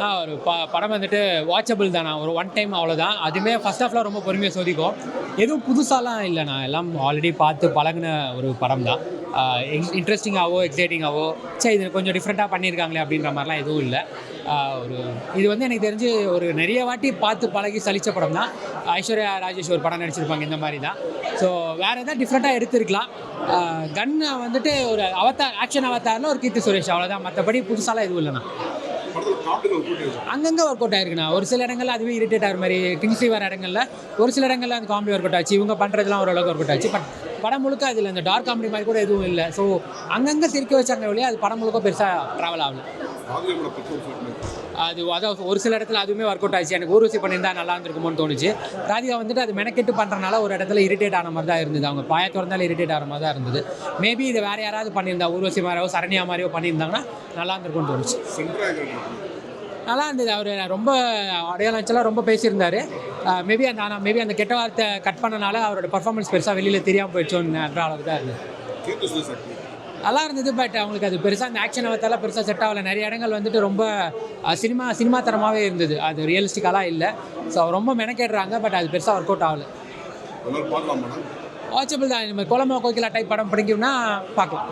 நான் ஒரு ப படம் வந்துட்டு வாட்சபிள் தானா? ஒரு ஒன் டைம் அவ்வளோதான் அதுவுமே ஃபர்ஸ்ட் ஹாஃப்லாம் ரொம்ப பொறுமையாக சோதிக்கும். எதுவும் புதுசாலாம் இல்லைண்ணா எல்லாம் ஆல்ரெடி பார்த்து பழகுன ஒரு படம் தான். இன்ட்ரெஸ்டிங்காகவோ எக்ஸைட்டிங்காகவோ சரி இது கொஞ்சம் டிஃப்ரெண்ட்டாக பண்ணியிருக்காங்களே அப்படின்ற மாதிரிலாம் எதுவும் இல்லை. ஒரு இது வந்து எனக்கு தெரிஞ்சு ஒரு நிறைய வாட்டி பார்த்து பழகி சலித்த படம் தான். ஐஸ்வர்யா ராஜேஷ் ஒரு படம் நடிச்சிருப்பாங்க இந்த மாதிரி தான். ஸோ வேறு எதாவது டிஃப்ரெண்ட்டாக எடுத்திருக்கலாம். கன்னை வந்துட்டு ஒரு அவத்தார் ஆக்ஷன் அவதாரில் ஒரு கீர்த்தி சுரேஷ் அவ்வளோதான் மற்றபடி புதுசாலாம் எதுவும் இல்லைண்ணா அங்கங்கே ஒர்க் அவுட் ஆயிருக்குண்ணா. ஒரு சில இடங்கள்ல அதுவே இரிட்டேட் ஆகிற மாதிரி கிங்ஸ் வர இடங்கள்ல ஒரு சில இடங்கள்ல அந்த காமெடி ஒர்க் அவுட் ஆச்சு. இவங்க பண்ணுறதுலாம் ஓரளவுக்கு ஒர்க் அவுட் ஆச்சு. பட் படம் முழுக்க அதில் அந்த டார்க் காமெடி மாதிரி கூட எதுவும் இல்லை. ஸோ அங்கங்கே சிரிக்க வச்சாங்க வழியாக அது படம் முழுக்க பெருசாக ட்ராவல் ஆகல. அது அதாவது ஒரு சில இடத்துல அதுவுமே ஒர்க் அவுட் ஆச்சு எனக்கு ஊர்வசி பண்ணியிருந்தா நல்லா இருந்திருக்குமோன்னு தோணுச்சு. ராதிகா வந்துட்டு அது மெனக்கெட்டு பண்ணுறனால ஒரு இடத்துல இரிட்டேட் ஆன மாதிரி தான் இருந்தது. அவங்க பாய திறந்தாலும் இரிட்டேட் ஆகிற மாதிரி தான் இருந்தது. மேபி இது வேறு யாராவது பண்ணியிருந்தா ஊர்வசி மாதிரியோ சரண்யா மாதிரியோ பண்ணியிருந்தாங்கன்னா நல்லா இருந்திருக்கும்னு தோணுச்சு. நல்லா இருந்தது. அவர் ரொம்ப அடையாளம் வச்செல்லாம் ரொம்ப பேசியிருந்தாரு. மேபி அந்த ஆனால் மேபி அந்த கெட்ட வார்த்தை கட் பண்ணனால அவரோட பர்ஃபார்மன்ஸ் பெருசாக வெளியில் தெரியாமல் போயிடுச்சோன்ற அளவுக்கு தான் இருந்தது. நல்லா இருந்தது பட் அவங்களுக்கு அது பெருசாக அந்த ஆக்ஷன் அவத்தால பெருசாக செட் ஆகல. நிறைய இடங்கள் வந்துட்டு ரொம்ப சினிமா சினிமா தரமாகவே இருந்தது. அது ரியலிஸ்டிக்காலாம் இல்லை. ஸோ ரொம்ப மெனக்கேடுறாங்க பட் அது பெருசாக ஒர்க் அவுட் ஆகல. வாட்சபிள் தான். இந்த மாதிரி கோகிலா டைப் படம் பிடிக்கும்னா பார்க்கலாம்.